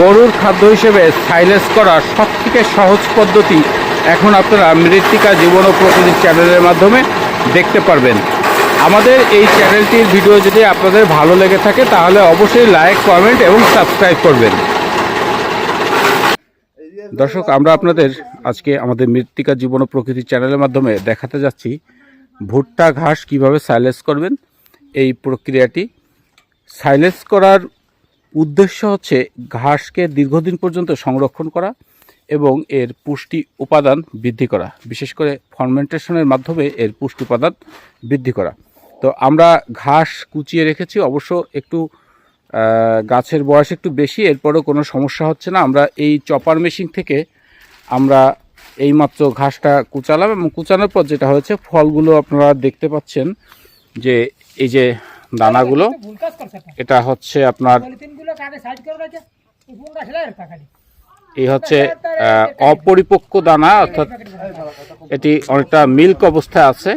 গরুর খাদ্য হিসেবে সাইলেজ করার সব থেকে সহজ পদ্ধতি এখন আপনারা মৃত্তিকা জীবন ও প্রকৃতির চ্যানেলের মাধ্যমে দেখতে পারবেন। আমাদের এই চ্যানেলটির ভিডিও যদি আপনাদের ভালো লেগে থাকে, তাহলে অবশ্যই লাইক, কমেন্ট এবং সাবস্ক্রাইব করবেন। দর্শক, আমরা আপনাদের আজকে আমাদের মৃত্তিকা জীবন ও প্রকৃতি চ্যানেলের মাধ্যমে দেখাতে যাচ্ছি ভুট্টা ঘাস কীভাবে সাইলেজ করবেন। এই প্রক্রিয়াটি সাইলেজ করার উদ্দেশ্য হচ্ছে ঘাসকে দীর্ঘদিন পর্যন্ত সংরক্ষণ করা এবং এর পুষ্টি উপাদান বৃদ্ধি করা বিশেষ করে ফর্মেন্টেশনের মাধ্যমে এর পুষ্টি উপাদান বৃদ্ধি করা তো আমরা ঘাস কুচিয়ে রেখেছি অবশ্য একটু গাছের বয়স একটু বেশি এরপরও কোনো সমস্যা হচ্ছে না আমরা এই চপার মেশিন থেকে আমরা এইমাত্র ঘাসটা কুচালাম এবং কুচানোর পর যেটা হয়েছে ফলগুলো আপনারা দেখতে পাচ্ছেন যে এই যে দানাগুলো। এটা হচ্ছে আপনার এই হচ্ছে অপরিপক্ক দানা অর্থাৎ এটি অনেকটা মিল্ক অবস্থায় আছে।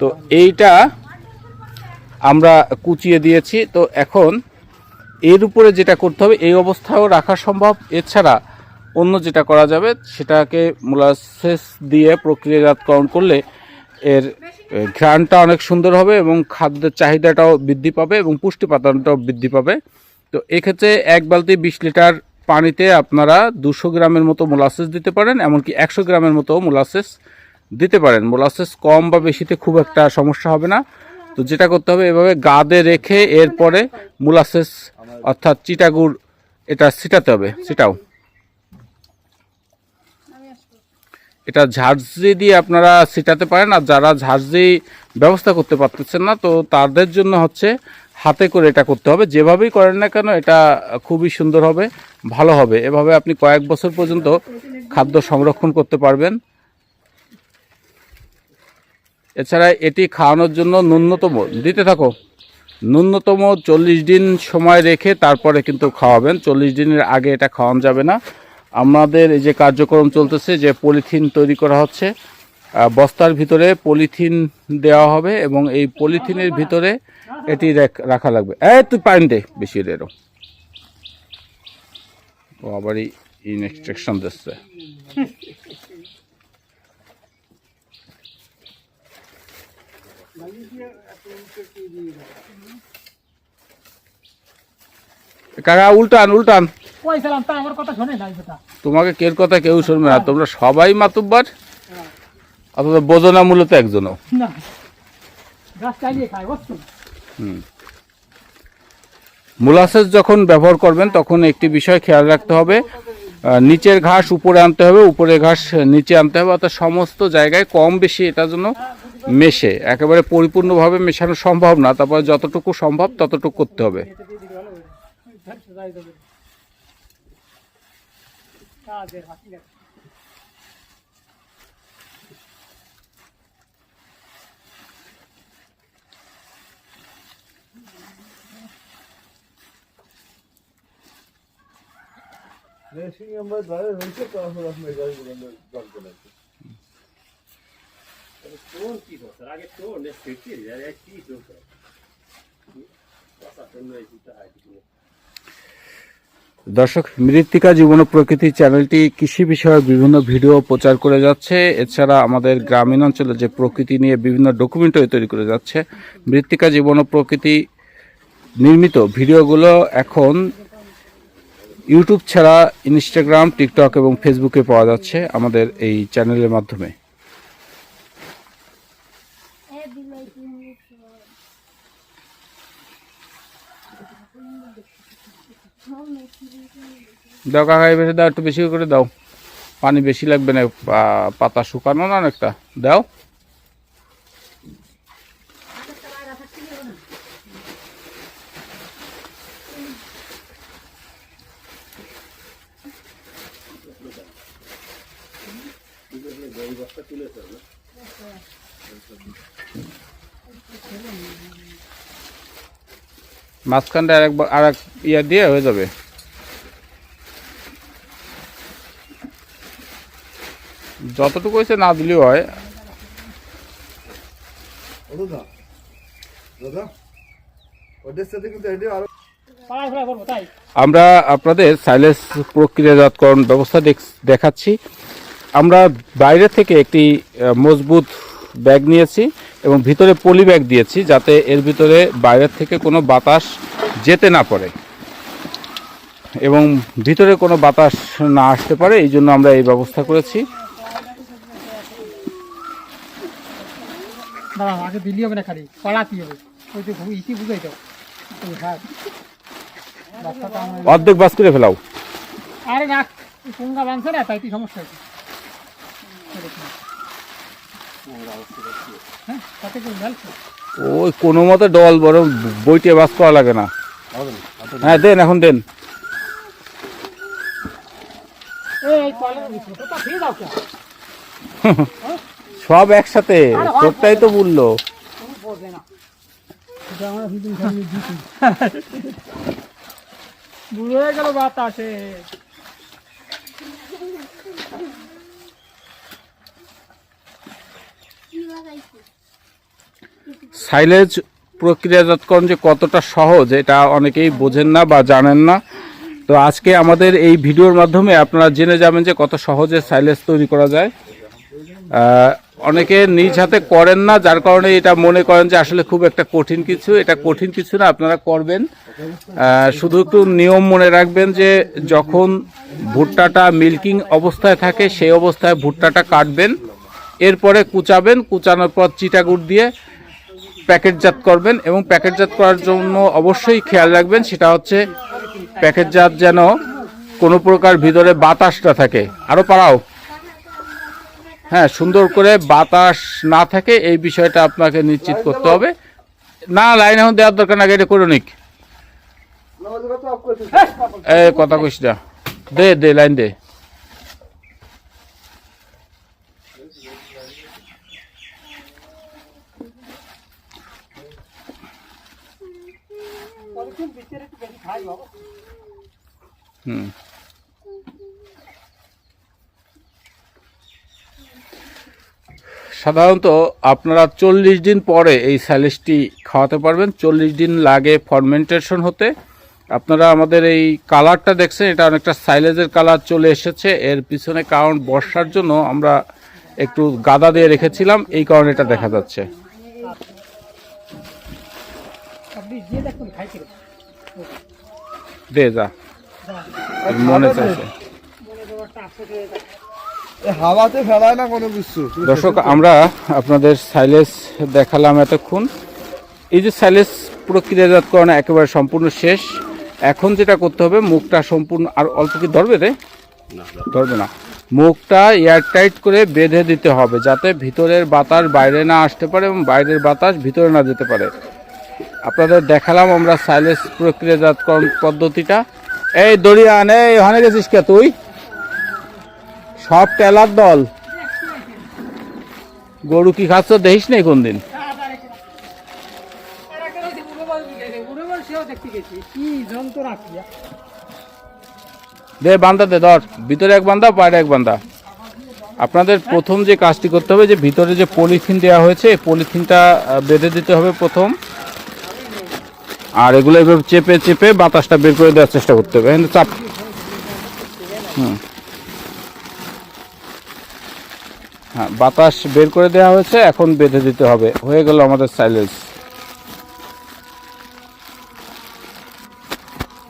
তো এইটা আমরা কুচিয়ে দিয়েছি। তো এখন এর উপরে যেটা করতে হবে এই অবস্থায়ও রাখা সম্ভব। এছাড়া অন্য যেটা করা যাবে সেটাকে মোলাসেস দিয়ে প্রক্রিয়াজাতকরণ করলে এর ঘ্রাণটা অনেক সুন্দর হবে এবং খাদ্যের চাহিদাটাও বৃদ্ধি পাবে এবং পুষ্টি পাতানটাও বৃদ্ধি পাবে। তো এক্ষেত্রে এক বালতি বিশ লিটার পানিতে আপনারা দুশো গ্রামের মতো মোলাসেস দিতে পারেন, এমনকি একশো গ্রামের মতো মোলাসেস দিতে পারেন। মোলাসেস কম বা বেশিতে খুব একটা সমস্যা হবে না। তো যেটা করতে হবে, এভাবে গাদে রেখে এরপরে মোলাসেস অর্থাৎ চিটাগুড়, এটা ছিটাতে হবে সেটাও এটা ঝাড়জি দিয়ে আপনারা ছিটাতে পারেন আর যারা ঝাড়জি ব্যবস্থা করতে পারতেছেন না, তো তাদের জন্য হচ্ছে হাতে করে এটা করতে হবে। যেভাবেই করেন না কেন, এটা খুবই সুন্দর হবে, ভালো হবে। এভাবে আপনি কয়েক বছর পর্যন্ত খাদ্য সংরক্ষণ করতে পারবেন। এছাড়া এটি খাওয়ানোর জন্য ন্যূনতম, দিতে থাকো, ন্যূনতম চল্লিশ দিন সময় রেখে তারপরে কিন্তু খাওয়াবেন। চল্লিশ দিনের আগে এটা খাওয়ানো যাবে না। আমাদের এই যে কার্যক্রম চলতেছে, যে পলিথিন তৈরি করা হচ্ছে বস্তার ভিতরে পলিথিন দেওয়া হবে এবং এই পলিথিনের ভিতরে এটি রেখ- লাগবে। এই তুই পাইন দে, বেশি রেরো ও আবার ইনস্ট্রাকশন দিচ্ছে। কাকা, উল্টান উল্টান। কইছিলাম তা আমার কথা শোনে নাই বেটা। তোমাকে কের কথা কেউ শুনবে না তোমরা সবাই মাতুব্বার অথচ বোঝো না মূলত একজনও। না গাছ চালিয়ে খায় বুঝছ মোলাসেস যখন ব্যবহার করবেন তখন একটি বিষয় খেয়াল রাখতে হবে নিচের ঘাস উপরে আনতে হবে উপরে ঘাস নিচে আনতে হবে অর্থাৎ সমস্ত জায়গায় কম বেশি এটা যেন মেশে। একেবারে পরিপূর্ণভাবে মেশানো সম্ভব না তারপরে যতটুকু সম্ভব ততটুকু করতে হবে। কাজের লাগে। রেসিং আমরা ধরে হয়েছে তখন আপনি গাড়িগুলো জল চলে আসে। Torn কি করছে আগে torn এর ফিরতি। আর এক কি? করছে কথা হয় দর্শক, মৃত্তিকা জীবন প্রকৃতি চ্যানেলটি কৃষি বিষয়ক বিভিন্ন ভিডিও প্রচার করে যাচ্ছে। এছাড়া আমাদের গ্রামীণ অঞ্চলে যে প্রকৃতি নিয়ে বিভিন্ন ডকুমেন্টারি তৈরি করে যাচ্ছে, মৃত্তিকা জীবন প্রকৃতি নির্মিত ভিডিওগুলো এখন ইউটিউব ছাড়া ইনস্টাগ্রাম টিকটক এবং ফেসবুকে পাওয়া যাচ্ছে আমাদের এই চ্যানেলের মাধ্যমে। দাও কাকা, এই বেশি দাও, একটু বেশি করে দাও। পানি বেশি লাগবে না পাতা শুকানো না অনেকটা? দাও। মাঝখানটা আর একবার আর এক ইয়া দিয়ে হয়ে যাবে। যতটুকু হয়েছে না দিলেও হয়। আমরা আপনাদের সাইলেন্স প্রক্রিয়াজাতকরণ ব্যবস্থা দেখ- দেখাচ্ছি। আমরা বাইরে থেকে একটি মজবুত ব্যাগ নিয়েছি এবং ভিতরে পলি ব্যাগ দিয়েছি যাতে এর ভিতরে বাইরের থেকে কোনো বাতাস যেতে না পারে। এবং ভিতরে কোনো বাতাস না আসতে পারে এই জন্য আমরা এই ব্যবস্থা করেছি। আগে দিলি হবে না খালি পাড়াতে হবে। ওই যে ইতি বুঝাই তো ওই হাত রাস্তাটা আমার- অর্ধেক বাস করে ফেলাও। আরে না পুঙ্গা বাঁধছে না তাই তুই সমস্যা হয়েছে। হ্যাঁ কি ওই কোনো মতে ডল বড় বইটে বাস করা লাগে না। হ্যাঁ দেন এখন দেন এই কলের ভিতরে তো ফিরে দাও কে সব একসাথে? তোরটাই তো বলল গেল বাতাসে। সাইলেজ প্রক্রিয়াজাতকরণ যে কতটা সহজ এটা অনেকেই বোঝেন না বা জানেন না। তো আজকে আমাদের এই ভিডিওর মাধ্যমে আপনারা জেনে যাবেন যে কত সহজে সাইলেজ তৈরি করা যায়। অনেকে নিজ হাতে করেন না, যার কারণে এটা মনে করেন যে আসলে খুব একটা কঠিন কিছু। এটা কঠিন কিছু না, আপনারা করবেন। শুধু একটু নিয়ম মনে রাখবেন যে যখন ভুট্টাটা মিল্কিং অবস্থায় থাকে, সেই অবস্থায় ভুট্টাটা কাটবেন। এরপরে কুচাবেন, কুচানোর পর চিটাগুড় দিয়ে প্যাকেটজাত করবেন এবং প্যাকেটজাত করার জন্য অবশ্যই খেয়াল রাখবেন, সেটা হচ্ছে প্যাকেটজাত যেন কোনো প্রকার ভিতরে বাতাস না থাকে। আরও পারাও হ্যাঁ সুন্দর করে বাতাস না থাকে, এই বিষয়টা আপনাকে নিশ্চিত করতে হবে। না, লাইন এখন দেওয়ার দরকার না এটা করে নিক। এ, কথা কইস না। দে দে, লাইন দে একটু বেশি খাই বাবা হুম। সাধারণত আপনারা চল্লিশ দিন পরে এই স্যালিসটি খাওয়াতে পারবেন। চল্লিশ দিন লাগে ফরমেন্টেশন হতে। আপনারা আমাদের এই কালারটা দেখছেন এটা অনেকটা সাইলেজের কালার চলে এসেছে। এর পিছনে কারণ বর্ষার জন্য আমরা একটু গাদা দিয়ে রেখেছিলাম এই কারণে এটা দেখা যাচ্ছে। দে যা। মনে চাইছে। মনে হাওয়াতে ফেলায় না কোনো কিছু? দর্শক আমরা আপনাদের সাইলেস দেখালাম এতক্ষণ। এই যে সাইলেস প্রক্রিয়াজাতকরণ একেবারে সম্পূর্ণ শেষ। এখন যেটা করতে হবে মুখটা সম্পূর্ণ আর অল্প কি ধরবে রে? ধরবে না। মুখটা এয়ারটাইট করে বেঁধে দিতে হবে যাতে ভিতরের বাতাস বাইরে না আসতে পারে এবং বাইরের বাতাস ভিতরে না যেতে পারে। আপনাদের দেখালাম আমরা সাইলেস প্রক্রিয়াজাতকরণ পদ্ধতিটা। এই দড়িয়ান এই ওখানে গেছিস কে তুই? সব টেলার দল। গরু কি খাচ্ছ দেখিস নেই কোনদিন? দে, বান্দা দে, ধর। ভিতরে এক বান্দা, বাইরে এক বান্দা। আপনাদের প্রথম যে কাজটি করতে হবে, যে ভিতরে যে পলিথিন দেওয়া হয়েছে, পলিথিনটা বেঁধে দিতে হবে প্রথম। আর এগুলো এভাবে চেপে চেপে বাতাসটা বের করে দেওয়ার চেষ্টা করতে হবে। এখানে চাপ। হুম। হ্যাঁ বাতাস বের করে দেওয়া হয়েছে এখন বেঁধে দিতে হবে। হয়ে গেল আমাদের সাইলেন্স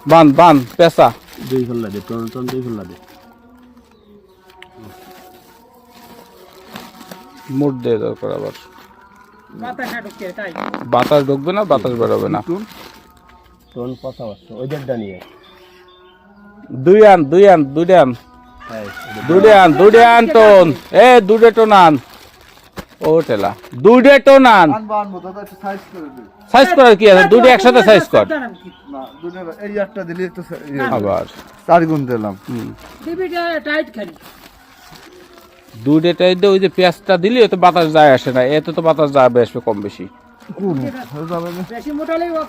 বান বান পেঁচা। দুই ফেললা দে টন টন দুই ফেললা দে মুড দিয়ে দরকার আবার। বাতাস ঢুকবে না বাতাস বেরোবে না। টন নিয়ে দুই আন দুই আন দুইটা আন। দুইটা আন আন টোন এ দুইটা টোন আন ও টেলা। দুইটা টোন আন সাইজ করে করার কি আছে? দুইটা একসাথে সাইজ কর। এই একটা দিলে সা- ইয়ে, আবার। চার গুণ দিলাম। ডিবিটা টাইট খালি। দুইটা টাইট দিয়ে ওই যে পেঁয়াজটা দিলি এতে বাতাস যায় আসে না। এতে তো বাতাস যাবে আসবে কম বেশি।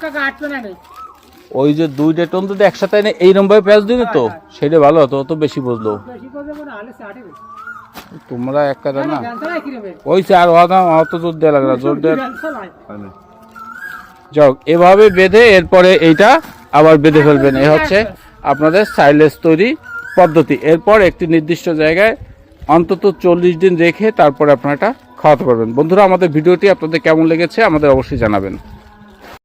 কাকা আটবে না ওই যে দুইটা টোন যদি একসাথে এনে এইরকম ভাবে পেঁয়াজ দিলে তো? সেটা ভালো হতো অত বেশি বুঝলো। বেশি করে দেবো না হলে আটে বেশি। তোমরা এক কাজে না ওই আর অত জোর দেওয়া লাগে না জোর দেওয়া মানে যাক এভাবে বেঁধে এরপরে এইটা আবার বেঁধে ফেলবেন। এ হচ্ছে আপনাদের সাইলেজ তৈরি পদ্ধতি। এরপর একটি নির্দিষ্ট জায়গায় অন্তত চল্লিশ দিন রেখে তারপরে আপনারা এটা খাওয়াতে পারবেন। বন্ধুরা আমাদের ভিডিওটি আপনাদের কেমন লেগেছে আমাদের অবশ্যই জানাবেন।